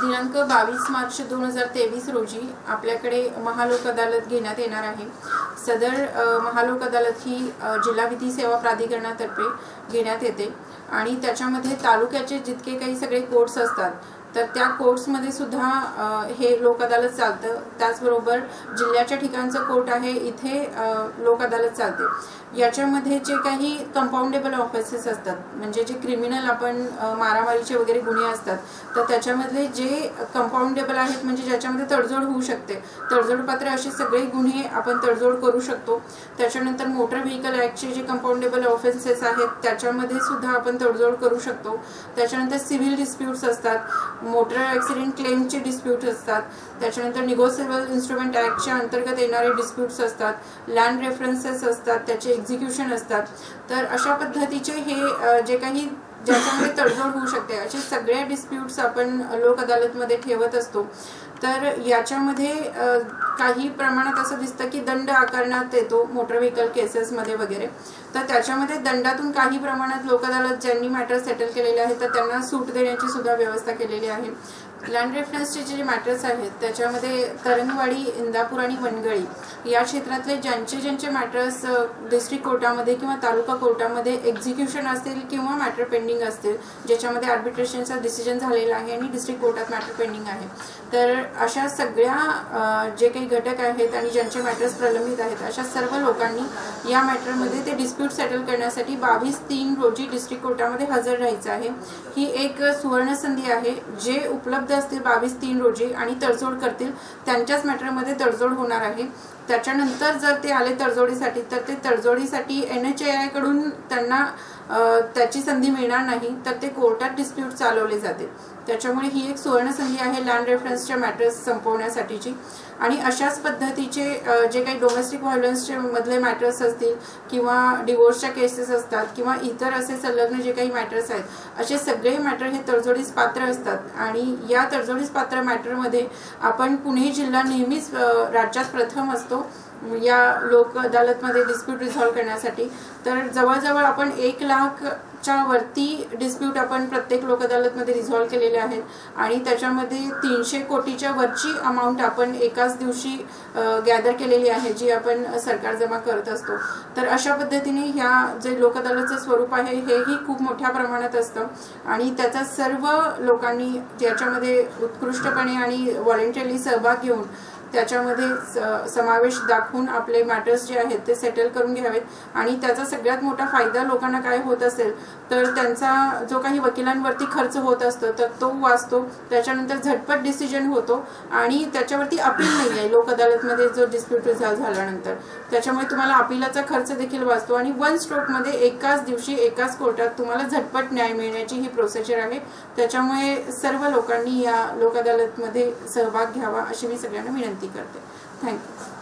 दिनांक बावीस मार्च दोन हजार तेवीस रोजी आपल्याकडे महालोक अदालत घेण्यात येणार आहे. सदर महालोक अदालत ही जिल्हा विधी सेवा प्राधिकरणातर्फे घेण्यात येते. आणि त्याच्यामध्ये तालुक्याचे जितके काही सगळे कोर्ट्स असतात तर त्या कोर्ट्समध्ये सुद्धा हे लोक अदालत चालतं. त्याचबरोबर जिल्ह्याच्या ठिकाणचं कोर्ट आहे इथे लोक अदालत चालते. याच्यामध्ये जे काही कंपाऊंडेबल ऑफेसेस असतात म्हणजे जे क्रिमिनल आपण मारामारीचे वगैरे गुन्हे असतात तर त्याच्यामधले जे कंपाऊंडेबल आहेत म्हणजे ज्याच्यामध्ये तडजोड होऊ शकते तडजोडपात्र असे सगळे गुन्हे आपण तडजोड करू शकतो. त्याच्यानंतर मोटर व्हेकल ॲक्टचे जे कंपाऊंडेबल ऑफेन्सेस आहेत त्याच्यामध्ये सुद्धा आपण तडजोड करू शकतो. त्याच्यानंतर सिव्हिल डिस्प्यूट्स असतात. मोटर ॲक्सिडेंट क्लेमचे डिस्प्यूट असतात. त्याच्यानंतर निगोसिएबल इन्स्ट्रुमेंट ॲक्टच्या अंतर्गत येणारे डिस्प्यूट्स असतात. लँड रेफरन्सेस असतात. त्याचे एक्झिक्युशन असतात. तर अशा पद्धतीचे हे जे काही ज्याच्यामध्ये तडजोड होऊ शकते असे सगळ्या डिस्प्यूट्स आपण लोक अदालतमध्ये ठेवत असतो. तर याच्यामध्ये काही प्रमाणात असं दिसतं की दंड आकारण्यात येतो मोटर व्हेकल केसेसमध्ये वगैरे. तर त्याच्यामध्ये दंडातून काही प्रमाणात लोक अदालत ज्यांनी मॅटर सेटल केलेले आहेत तर त्यांना सूट देण्याची सुद्धा व्यवस्था केलेली आहे. लँड रेफरन्सचे जे मॅटर्स आहेत त्याच्यामध्ये तरंगवाडी इंदापूर आणि वनगळी या क्षेत्रातले ज्यांचे ज्यांचे मॅटर्स डिस्ट्रिक्ट कोर्टामध्ये किंवा तालुका कोर्टामध्ये एक्झिक्युशन असतील किंवा मॅटर पेंडिंग असतील ज्याच्यामध्ये आर्बिट्रेशनचा डिसिजन झालेला आहे आणि डिस्ट्रिक्ट कोर्टात मॅटर पेंडिंग आहे. तर अशा सगळ्या जे काही घटक आहेत आणि ज्यांचे मॅटर्स प्रलंबित आहेत अशा सर्व लोकांनी या मॅटरमध्ये ते डिस्प्यूट सेटल करण्यासाठी बावीस तीन रोजी डिस्ट्रिक्ट कोर्टामध्ये हजर राहायचं आहे. ही एक सुवर्णसंधी आहे. जे उपलब्ध असतील बावीस तीन रोजी आणि तडजोड करतील त्यांच्याच मॅटरमध्ये तडजोड होणार आहे. त्याच्यानंतर जर ते आले तडजोडीसाठी तर ते तडजोडीसाठी एन एच ए आयकडून त्यांना त्याची संधी मिळणार नाही तर ते कोर्टात डिस्प्यूट चालवले जाते. त्याच्यामुळे ही एक सुवर्णसंधी आहे लँड रेफरन्सच्या मॅटर्स संपवण्यासाठीची. आणि अशाच पद्धतीचे जे काही डोमेस्टिक व्हायलन्सचे मधले मॅटर्स असतील किंवा डिवोर्सच्या केसेस असतात किंवा इतर असे संलग्न जे काही मॅटर्स आहेत असे सगळे मॅटर हे तडजोडीस पात्र असतात. आणि या तडजोडीस पात्र मॅटरमध्ये आपण पुणे जिल्हा नेहमीच राज्यात प्रथम असतो. या लोक अदालतमध्ये डिस्प्यूट रिझॉल्व्ह करण्यासाठी. तर जवळजवळ आपण एक लाखच्या वरती डिस्प्यूट आपण प्रत्येक लोक अदालतमध्ये रिझॉल्व्ह केलेले आहेत. आणि त्याच्यामध्ये तीनशे कोटीच्या वरची अमाऊंट आपण एकाच दिवशी गॅदर केलेली आहे जी आपण सरकार जमा करत असतो. तर अशा पद्धतीने ह्या जे लोक अदालतचं स्वरूप आहे हेही खूप मोठ्या प्रमाणात असतं. आणि त्याचा सर्व लोकांनी याच्यामध्ये उत्कृष्टपणे आणि व्हॉलेंटरी सहभाग घेऊन त्याच्यामध्ये स- समावेश दाखवून आपले मॅटर्स जे आहेत ते सेटल करून घ्यावेत. आणि त्याचा सगळ्यात मोठा फायदा लोकांना काय होत असेल तर त्यांचा जो काही वकिलांवरती खर्च होत असतो तर तो वाचतो. त्याच्यानंतर झटपट डिसिजन होतो. आणि त्याच्यावरती अपील नाही आहे. लोक अदालतमध्ये जो डिस्प्यूट रिझॉल्व्ह झाल्यानंतर. त्याच्यामुळे तुम्हाला अपिलाचा खर्च देखील वाचतो. आणि वन स्ट्रोकमध्ये एकाच दिवशी एकाच कोर्टात तुम्हाला झटपट न्याय मिळण्याची ही प्रोसिजर आहे. त्याच्यामुळे सर्व लोकांनी या लोक अदालतमध्ये सहभाग घ्यावा अशी मी सगळ्यांना विनंती विनंती करते थँक्यू